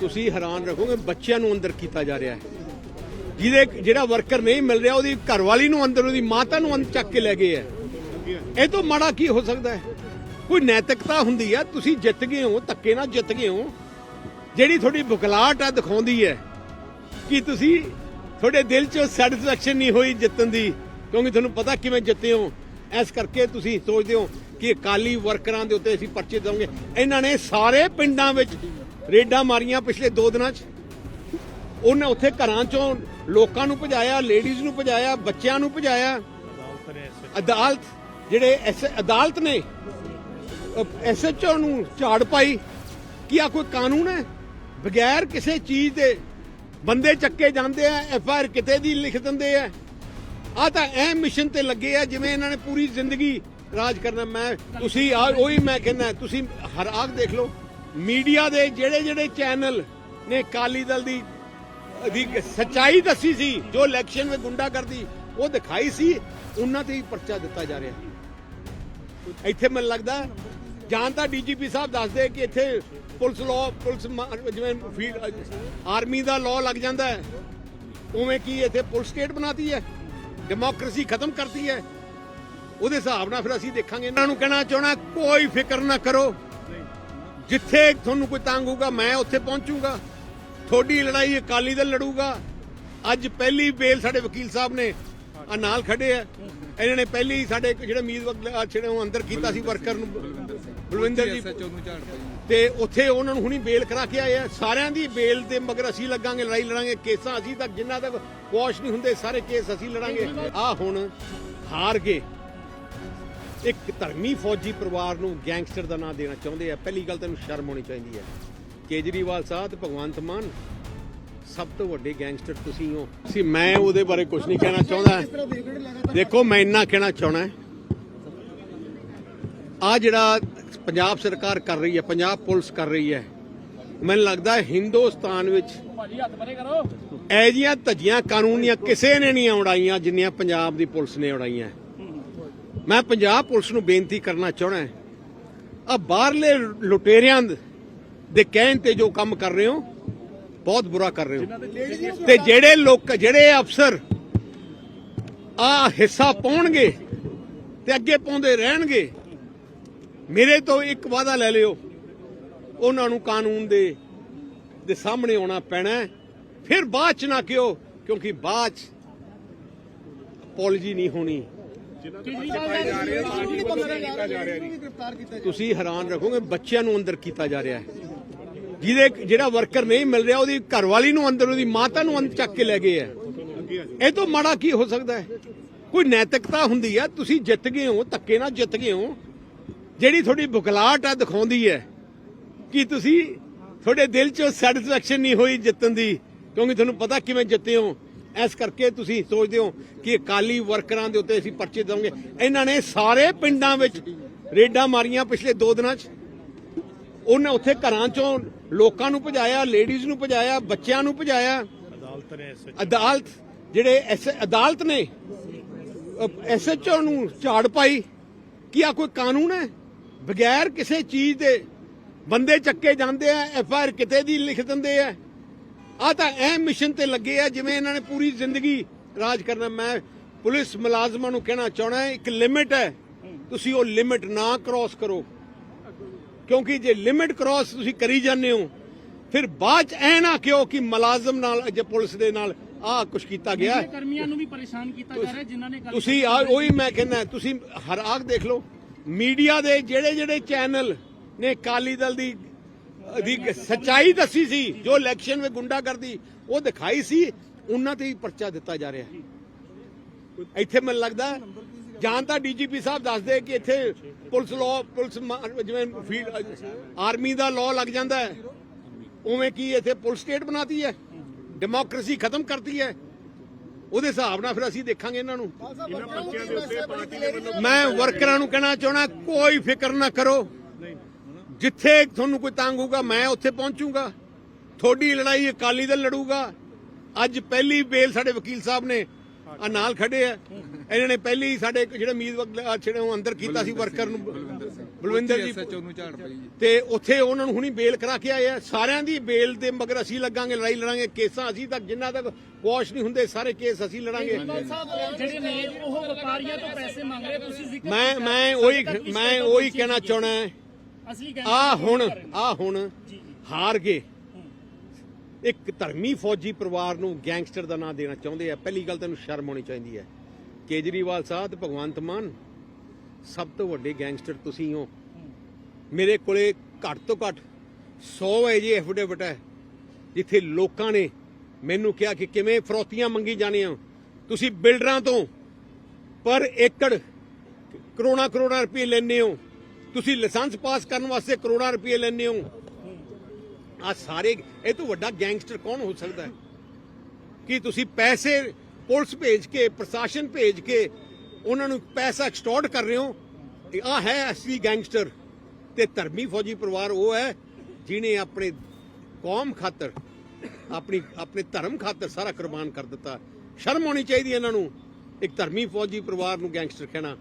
ਤੁਸੀਂ ਹੈਰਾਨ ਰੱਖੋਗੇ, ਬੱਚਿਆਂ ਨੂੰ ਅੰਦਰ ਕੀਤਾ ਜਾ ਰਿਹਾ ਹੈ। ਜਿਹਦੇ ਜਿਹੜਾ ਵਰਕਰ ਨਹੀਂ ਮਿਲ ਰਿਹਾ, ਉਹਦੀ ਘਰਵਾਲੀ ਨੂੰ ਅੰਦਰ, ਉਹਦੀ ਮਾਤਾ ਨੂੰ ਅੰਦਰ ਚੱਕ ਕੇ ਲੈ ਗਏ ਹੈ। ਇਹ ਤੋਂ ਮਾੜਾ ਕੀ ਹੋ ਸਕਦਾ ਹੈ? ਕੋਈ ਨੈਤਿਕਤਾ ਹੁੰਦੀ ਹੈ, ਤੁਸੀਂ ਜਿੱਤ ਗਏ ਹੋ, ਧੱਕੇ ਨਾਲ ਜਿੱਤ ਗਏ ਹੋ। ਜਿਹੜੀ ਤੁਹਾਡੀ ਬੁਕਲਾਟ ਹੈ ਦਿਖਾਉਂਦੀ ਹੈ ਕਿ ਤੁਸੀਂ ਤੁਹਾਡੇ ਦਿਲ 'ਚ ਸੈਟੀਸਫੈਕਸ਼ਨ ਨਹੀਂ ਹੋਈ ਜਿੱਤਣ ਦੀ, ਕਿਉਂਕਿ ਤੁਹਾਨੂੰ ਪਤਾ ਕਿਵੇਂ ਜਿੱਤੇ ਹੋ। ਇਸ ਕਰਕੇ ਤੁਸੀਂ ਸੋਚਦੇ ਹੋ ਕਿ ਅਕਾਲੀ ਵਰਕਰਾਂ ਦੇ ਉੱਤੇ ਅਸੀਂ ਪਰਚੇ ਦੇਵਾਂਗੇ। ਇਹਨਾਂ ਨੇ ਸਾਰੇ ਪਿੰਡਾਂ ਵਿੱਚ ਰੇਡਾਂ ਮਾਰੀਆਂ ਪਿਛਲੇ 2 ਦਿਨਾਂ 'ਚ। ਉਹਨੇ ਉੱਥੇ ਘਰਾਂ 'ਚੋਂ ਲੋਕਾਂ ਨੂੰ ਭਜਾਇਆ ਲੇਡੀਜ਼ ਨੂੰ ਭਜਾਇਆ, ਬੱਚਿਆਂ ਨੂੰ ਭਜਾਇਆ। ਅਦਾਲਤ ਜਿਹੜੇ ਐਸ, ਅਦਾਲਤ ਨੇ ਐਸਐਚਓ ਨੂੰ ਝਾੜ ਪਾਈ ਕਿ ਆ ਕੋਈ ਕਾਨੂੰਨ ਹੈ? ਬਗੈਰ ਕਿਸੇ ਚੀਜ਼ ਦੇ ਬੰਦੇ ਚੱਕੇ ਜਾਂਦੇ ਆ, ਐਫ ਆਰ ਕਿਤੇ ਦੀ ਲਿਖ ਦਿੰਦੇ ਆ। ਆ ਤਾਂ ਐ ਮਿਸ਼ਨ ਤੇ ਲੱਗੇ ਆ, ਜਿਵੇਂ ਇਹਨਾਂ ਨੇ ਪੂਰੀ ਜ਼ਿੰਦਗੀ ਰਾਜ ਕਰਨਾ, ਮੈਂ ਤੁਸੀਂ ਆ ਉਹੀ ਮੈਂ ਕਹਿੰਦਾ, ਤੁਸੀਂ ਹਰ ਆਗ ਦੇਖ ਲਓ, ਮੀਡੀਆ ਦੇ ਜਿਹੜੇ ਜਿਹੜੇ ਚੈਨਲ ਨੇ ਕਾਲੀ ਦਲ ਦੀ ਦੀ ਸੱਚਾਈ ਦੱਸੀ ਸੀ, ਜੋ ਇਲੈਕਸ਼ਨ ਵਿੱਚ ਗੁੰਡਾਗਰਦੀ, ਉਹ ਦਿਖਾਈ ਸੀ, ਉਹਨਾਂ ਤੇ ਹੀ ਪਰਚਾ ਦਿੱਤਾ ਜਾ ਰਿਹਾ। ਇੱਥੇ ਮੈਨੂੰ ਲੱਗਦਾ, ਜਾਂ ਤਾਂ ਡੀਜੀਪੀ ਸਾਹਿਬ ਦੱਸਦੇ ਕਿ ਇੱਥੇ ਪੁਲਿਸ ਲਾਅ ਪੁਲਿਸ ਜਿਵੇਂ ਆਰਮੀ ਦਾ ਲਾਅ ਲੱਗ ਜਾਂਦਾ ਹੈ, ਉਵੇਂ ਕੀ ਇੱਥੇ ਪੁਲਿਸ ਸਟੇਟ ਬਣਾਤੀ ਹੈ? ਡੈਮੋਕ੍ਰੇਸੀ ਖਤਮ ਕਰਤੀ ਹੈ? ਉਹਦੇ ਹਿਸਾਬ ਨਾਲ ਫਿਰ ਅਸੀਂ ਦੇਖਾਂਗੇ। ਇਹਨਾਂ ਨੂੰ ਕਹਿਣਾ ਚਾਹਣਾ ਕੋਈ ਫਿਕਰ ਨਾ ਕਰੋ। ਜਿੱਥੇ ਤੁਹਾਨੂੰ ਕੋਈ ਤੰਗ ਹੋਊਗਾ ਮੈਂ ਉੱਥੇ ਪਹੁੰਚੂਗਾ। ਤੁਹਾਡੀ ਲੜਾਈ ਅਕਾਲੀ ਦਲ ਲੜੂਗਾ। ਅੱਜ ਪਹਿਲੀ ਬੇਲ ਸਾਡੇ ਵਕੀਲ ਸਾਹਿਬ ਨੇ ਆ ਨਾਲ ਖੜੇ ਆ। ਇਹਨਾਂ ਨੇ ਪਹਿਲੀ ਸਾਡੇ ਜਿਹੜੇ ਉਮੀਦਵਾਰ ਜਿਹੜੇ ਉਹ ਅੰਦਰ ਕੀਤਾ ਸੀ ਵਰਕਰ ਨੂੰ। ਬਲਵਿੰਦਰ ਜੀ। ਤੇ ਉੱਥੇ ਉਹਨਾਂ ਨੂੰ ਹੁਣੀ ਬੇਲ ਕਰਾ ਕੇ ਆਏ ਆ। ਸਾਰਿਆਂ ਦੀ ਬੇਲ ਦੇ ਮਗਰ ਅਸੀਂ ਲੱਗਾਂਗੇ ਲੜਾਈ ਲੜਾਂਗੇ। ਕੇਸਾਂ ਅਸੀਂ ਤੱਕ ਜਿੰਨਾ ਤੱਕ ਕੁਆਸ਼ ਨਹੀਂ ਹੁੰਦੇ ਸਾਰੇ ਕੇਸ ਅਸੀਂ ਲੜਾਂਗੇ। ਆ ਹੁਣ ਹਾਰ ਗਏ। ਇੱਕ ਧਰਮੀ ਫੌਜੀ ਪਰਿਵਾਰ ਨੂੰ ਗੈਂਗਸਟਰ ਦਾ ਨਾਮ ਦੇਣਾ ਚਾਹੁੰਦੇ ਆ। ਪਹਿਲੀ ਗੱਲ ਤੈਨੂੰ ਸ਼ਰਮ ਹੋਣੀ ਚਾਹੀਦੀ ਹੈ। ਕੇਜਰੀਵਾਲ ਸਾਹਿਬ ਤੇ ਭਗਵੰਤ ਮਾਨ ਸਭ ਤੋਂ ਵੱਡੇ ਗੈਂਗਸਟਰ ਤੁਸੀਂ ਹੋ। ਸੀ ਮੈਂ ਉਹਦੇ ਬਾਰੇ ਕੁਝ ਨਹੀਂ ਕਹਿਣਾ ਚਾਹੁੰਦਾ। ਦੇਖੋ ਮੈਂ ਇੰਨਾ ਕਹਿਣਾ ਚਾਹਣਾ ਆ ਜਿਹੜਾ ਪੰਜਾਬ ਸਰਕਾਰ ਕਰ ਰਹੀ ਹੈ ਪੰਜਾਬ ਪੁਲਿਸ ਕਰ ਰਹੀ ਹੈ ਮੈਨੂੰ ਲੱਗਦਾ ਹੈ ਹਿੰਦੁਸਤਾਨ ਵਿੱਚ ਐ ਜੀਆਂ ਧੱਜੀਆਂ ਕਾਨੂੰਨੀਆਂ ਕਿਸੇ ਨੇ ਨਹੀਂ ਉਡਾਈਆਂ ਜਿੰਨੀਆਂ ਪੰਜਾਬ ਦੀ ਪੁਲਿਸ ਨੇ ਉਡਾਈਆਂ। ਮੈਂ ਪੰਜਾਬ ਪੁਲਿਸ ਨੂੰ ਬੇਨਤੀ ਕਰਨਾ ਚਾਹਣਾ ਆ ਬਾਹਰਲੇ ਲੁਟੇਰਿਆਂ ਦੇ ਕਹਿਣ ਤੇ ਜੋ ਕੰਮ ਕਰ ਰਹੇ ਹੋ ਬਹੁਤ ਬੁਰਾ ਕਰ ਰਹੇ ਹੋ। ਤੇ ਜਿਹੜੇ ਲੋਕ ਜਿਹੜੇ ਅਫਸਰ ਆ ਹਿੱਸਾ ਪਾਉਣਗੇ ਤੇ ਅੱਗੇ ਪਾਉਂਦੇ ਰਹਿਣਗੇ ਮੇਰੇ ਤੋਂ ਇੱਕ ਵਾਅਦਾ ਲੈ ਲਿਓ। ਉਹਨਾਂ ਨੂੰ ਕਾਨੂੰਨ ਦੇ ਦੇ ਸਾਹਮਣੇ ਆਉਣਾ ਪੈਣਾ। ਫਿਰ ਬਾਅਦ ਚ ਨਾ ਕਿਉ ਕਿਉਂਕਿ ਬਾਅਦ ਚ ਅਪੋਲੋਜੀ ਨਹੀਂ ਹੋਣੀ। ਤੁਸੀਂ ਹੈਰਾਨ ਰੱਖੋਗੇ ਬੱਚਿਆਂ ਨੂੰ ਅੰਦਰ ਕੀਤਾ ਜਾ ਰਿਹਾ ਹੈ। ਜਿਹਦੇ ਜਿਹੜਾ ਵਰਕਰ ਨਹੀਂ ਮਿਲ ਰਿਹਾ ਉਹਦੀ ਘਰਵਾਲੀ ਨੂੰ ਅੰਦਰ ਉਹਦੀ ਮਾਤਾ ਨੂੰ ਅੰਦਰ ਚੱਕ ਕੇ ਲੈ ਗਏ ਹੈ ਇਹ ਤੋਂ ਮਾੜਾ ਕੀ ਹੋ ਸਕਦਾ ਹੈ? ਕੋਈ ਨੈਤਿਕਤਾ ਹੁੰਦੀ ਹੈ ਤੁਸੀਂ ਜਿੱਤ ਗਏ ਹੋ ਧੱਕੇ ਨਾਲ ਜਿੱਤ ਗਏ ਹੋ। ਜਿਹੜੀ ਤੁਹਾਡੀ ਬੁਕਲਾਟ ਹੈ ਦਿਖਾਉਂਦੀ ਹੈ ਕਿ ਤੁਸੀਂ ਤੁਹਾਡੇ ਦਿਲ 'ਚ ਸੈਟੀਸਫੈਕਸ਼ਨ ਨਹੀਂ ਹੋਈ ਜਿੱਤਣ ਦੀ ਕਿਉਂਕਿ ਤੁਹਾਨੂੰ ਪਤਾ ਕਿਵੇਂ ਜਿੱਤੇ ਹੋ। ਇਸ ਕਰਕੇ ਤੁਸੀਂ ਸੋਚਦੇ ਹੋ ਕਿ ਅਕਾਲੀ ਵਰਕਰਾਂ ਦੇ ਉੱਤੇ ਅਸੀਂ ਪਰਚੇ ਦੇਵਾਂਗੇ। ਇਹਨਾਂ ਨੇ ਸਾਰੇ ਪਿੰਡਾਂ ਵਿੱਚ ਰੇਡਾਂ ਮਾਰੀਆਂ ਪਿਛਲੇ 2 ਦਿਨਾਂ 'ਚ। ਉਹਨੇ ਉੱਥੇ ਘਰਾਂ 'ਚੋਂ ਲੋਕਾਂ ਨੂੰ ਭਜਾਇਆ ਲੇਡੀਜ਼ ਨੂੰ ਭਜਾਇਆ ਬੱਚਿਆਂ ਨੂੰ ਭਜਾਇਆ। ਅਦਾਲਤ ਜਿਹੜੇ ਐਸ ਅਦਾਲਤ ਨੇ ਐਸਐਚਓ ਨੂੰ ਝਾੜ ਪਾਈ ਕੀ ਆ ਕੋਈ ਕਾਨੂੰਨ ਹੈ? ਬਗੈਰ ਕਿਸੇ ਚੀਜ਼ ਦੇ ਬੰਦੇ ਚੱਕੇ ਜਾਂਦੇ ਆ ਐਫ ਆਰ ਕਿਤੇ ਦੀ ਲਿਖ ਦਿੰਦੇ ਆ। ਆ ਤਾਂ ਐ ਮਿਸ਼ਨ ਤੇ ਲੱਗੇ ਆ ਜਿਵੇਂ ਇਹਨਾਂ ਨੇ ਪੂਰੀ ਜ਼ਿੰਦਗੀ ਰਾਜ ਕਰਨਾ। ਮੈਂ ਪੁਲਿਸ ਮੁਲਾਜ਼ਮਾਂ ਨੂੰ ਕਹਿਣਾ ਚਾਹਣਾ ਇੱਕ ਲਿਮਿਟ ਹੈ। ਤੁਸੀਂ ਉਹ ਲਿਮਿਟ ਨਾ ਕ੍ਰਾਸ ਕਰੋ। ਕਿਉਂਕਿ ਜੇ ਲਿਮਿਟ ਕ੍ਰਾਸ ਤੁਸੀਂ ਕਰੀ ਜਾਂਦੇ ਹੋ ਫਿਰ ਬਾਅਦ ਚ ਐ ਨਾ ਕਿਉਂ ਕਿ ਮੁਲਾਜ਼ਮ ਨਾਲ ਜੇ ਪੁਲਿਸ ਦੇ ਨਾਲ ਆਹ ਕੁਝ ਕੀਤਾ ਗਿਆ ਹੈ। ਕਰਮੀਆਂ ਨੂੰ ਵੀ ਪਰੇਸ਼ਾਨ ਕੀਤਾ ਜਾ ਰਿਹਾ ਜਿਨ੍ਹਾਂ ਨੇ ਤੁਸੀਂ ਆ ਉਹੀ ਮੈਂ ਕਹਿੰਦਾ ਤੁਸੀਂ ਹਰ ਆਗ ਦੇਖ ਲਓ। ਮੀਡੀਆ ਦੇ ਜਿਹੜੇ ਜਿਹੜੇ ਚੈਨਲ ਨੇ ਕਾਲੀ ਦਲ ਦੀ ਦੀ ਸੱਚਾਈ ਦੱਸੀ ਸੀ ਜੋ ਇਲੈਕਸ਼ਨ ਵਿੱਚ ਗੁੰਡਾਗਰਦੀ ਉਹ ਦਿਖਾਈ ਸੀ ਉਹਨਾਂ ਤੇ ਹੀ ਪਰਚਾ ਦਿੱਤਾ ਜਾ ਰਿਹਾ ਇੱਥੇ ਮੈਨੂੰ ਲੱਗਦਾ ਜਾਂ ਤਾਂ ਡੀਜੀਪੀ ਸਾਹਿਬ ਦੱਸਦੇ ਕਿ ਇੱਥੇ ਪੁਲਿਸ ਲਾਅ ਪੁਲਿਸ ਜਿਵੇਂ ਫੀਲਡ ਆਰਮੀ ਦਾ ਲਾਅ ਲੱਗ ਜਾਂਦਾ ਹੈ। ਉਵੇਂ ਕੀ ਇੱਥੇ ਪੁਲਿਸ ਸਟੇਟ ਬਣਾਤੀ ਹੈ? ਡੈਮੋਕ੍ਰੇਸੀ ਖਤਮ ਕਰਤੀ ਹੈ? ਉਹਦੇ ਹਿਸਾਬ ਨਾਲ ਫਿਰ ਅਸੀਂ ਦੇਖਾਂਗੇ ਇਹਨਾਂ ਨੂੰ। ਮੈਂ ਵਰਕਰਾਂ ਨੂੰ ਕਹਿਣਾ ਚਾਹਣਾ ਕੋਈ ਫਿਕਰ ਨਾ ਕਰੋ। ਜਿੱਥੇ ਤੁਹਾਨੂੰ ਕੋਈ ਤੰਗ ਹੋਊਗਾ ਮੈਂ ਉੱਥੇ ਪਹੁੰਚੂਗਾ। ਤੁਹਾਡੀ ਲੜਾਈ ਅਕਾਲੀ ਦਲ ਲੜੂਗਾ। ਅੱਜ ਪਹਿਲੀ ਬੇਲ ਸਾਡੇ ਵਕੀਲ ਸਾਹਿਬ ਨੇ ਆ ਨਾਲ ਖੜੇ ਆ। ਇਹਨਾਂ ਨੇ ਪਹਿਲੀ ਹੀ ਸਾਡੇ ਜਿਹੜੇ ਉਮੀਦਵਾਰ ਜਿਹੜੇ ਉਹ ਅੰਦਰ ਕੀਤਾ ਸੀ ਵਰਕਰ ਨੂੰ। ਬਲਵਿੰਦਰ ਜੀ। ਐਸਐਚਓ ਨੂੰ ਝਾੜ ਪਈ ਜੀ। ਤੇ ਉੱਥੇ ਉਹਨਾਂ ਨੂੰ ਹੁਣੀ ਬੇਲ ਕਰਾ ਕੇ ਆਏ ਆ। ਸਾਰਿਆਂ ਦੀ ਬੇਲ ਦੇ ਮਗਰ ਅਸੀਂ ਲੱਗਾਂਗੇ ਲੜਾਈ ਲੜਾਂਗੇ। ਕੇਸਾਂ ਅਸੀਂ ਤੱਕ ਜਿੰਨਾ ਤੱਕ ਕੁਆਸ਼ ਨਹੀਂ ਹੁੰਦੇ ਸਾਰੇ ਕੇਸ ਅਸੀਂ ਲੜਾਂਗੇ। ਜਿਹੜੇ ਨੇ ਉਹ ਵਪਾਰੀਆਂ ਤੋਂ ਪੈਸੇ ਮੰਗ ਰਹੇ ਤੁਸੀਂ ਜ਼ਿਕਰ ਮੈਂ। ਮੈਂ ਉਹੀ ਮੈਂ ਉਹੀ ਕਹਿਣਾ ਚਾਹਣਾ ਅਸੀਂ ਆ ਹੁਣ ਆ ਹੁਣ। ਹਾਰ ਗਏ। ਇੱਕ ਧਰਮੀ ਫੌਜੀ ਪਰਿਵਾਰ ਨੂੰ ਗੈਂਗਸਟਰ ਦਾ ਨਾਂ ਦੇਣਾ ਚਾਹੁੰਦੇ ਆ। ਪਹਿਲੀ ਗੱਲ ਤੈਨੂੰ ਸ਼ਰਮ ਆਉਣੀ ਚਾਹੀਦੀ ਹੈ। ਕੇਜਰੀਵਾਲ ਸਾਹਿਬ ਤੇ ਭਗਵੰਤ ਮਾਨ ਸਭ ਤੋਂ ਵੱਡੇ ਗੈਂਗਸਟਰ ਤੁਸੀਂ ਹੋ। ਮੇਰੇ ਕੋਲੇ ਘੱਟ ਤੋਂ ਘੱਟ 100 ਐਜੇ ਐਫੀਡੇਵਿਟ ਹੈ ਜਿੱਥੇ ਲੋਕਾਂ ਨੇ ਮੈਨੂੰ ਕਿਹਾ ਕਿ ਕਿਵੇਂ ਫਰੋਤੀਆਂ ਮੰਗੀ ਜਾਣੀਆਂ। ਤੁਸੀਂ ਬਿਲਡਰਾਂ ਤੋਂ ਪਰ ਏਕੜ ਕਰੋਨਾ ਕਰੋਨਾ ਰੁਪਏ ਲੈਂਦੇ ਹੋ। ਤੁਸੀਂ ਲਾਇਸੈਂਸ ਪਾਸ ਕਰਨ ਵਾਸਤੇ ਕਰੋੜਾਂ ਰੁਪਏ ਲੈਂਦੇ ਹੋ। ਆ ਸਾਰੇ, ਇਹ ਤੋਂ ਵੱਡਾ ਗੈਂਗਸਟਰ ਕੌਣ ਹੋ ਸਕਦਾ ਹੈ? ਕਿ ਤੁਸੀਂ ਪੈਸੇ ਪੁਲਿਸ ਭੇਜ ਕੇ, ਪ੍ਰਸ਼ਾਸਨ ਭੇਜ ਕੇ ਉਹਨਾਂ ਨੂੰ ਪੈਸਾ ਐਕਸਟੋਰਟ ਕਰ ਰਹੇ ਹੋ? ਆ ਹੈ ਅਸਲੀ ਗੈਂਗਸਟਰ। ਤੇ ਧਰਮੀ ਫੌਜੀ ਪਰਿਵਾਰ ਉਹ ਹੈ ਜਿਨੇ ਆਪਣੇ ਕੌਮ ਖਾਤਰ, ਆਪਣੀ, ਆਪਣੇ ਧਰਮ ਖਾਤਰ ਸਾਰਾ ਕੁਰਬਾਨ ਕਰ ਦਿੱਤਾ। ਸ਼ਰਮ ਆਉਣੀ ਚਾਹੀਦੀ ਹੈ ਇਹਨਾਂ ਨੂੰ। ਇੱਕ ਧਰਮੀ ਫੌਜੀ ਪਰਿਵਾਰ ਨੂੰ ਗੈਂਗਸਟਰ ਕਹਿਣਾ।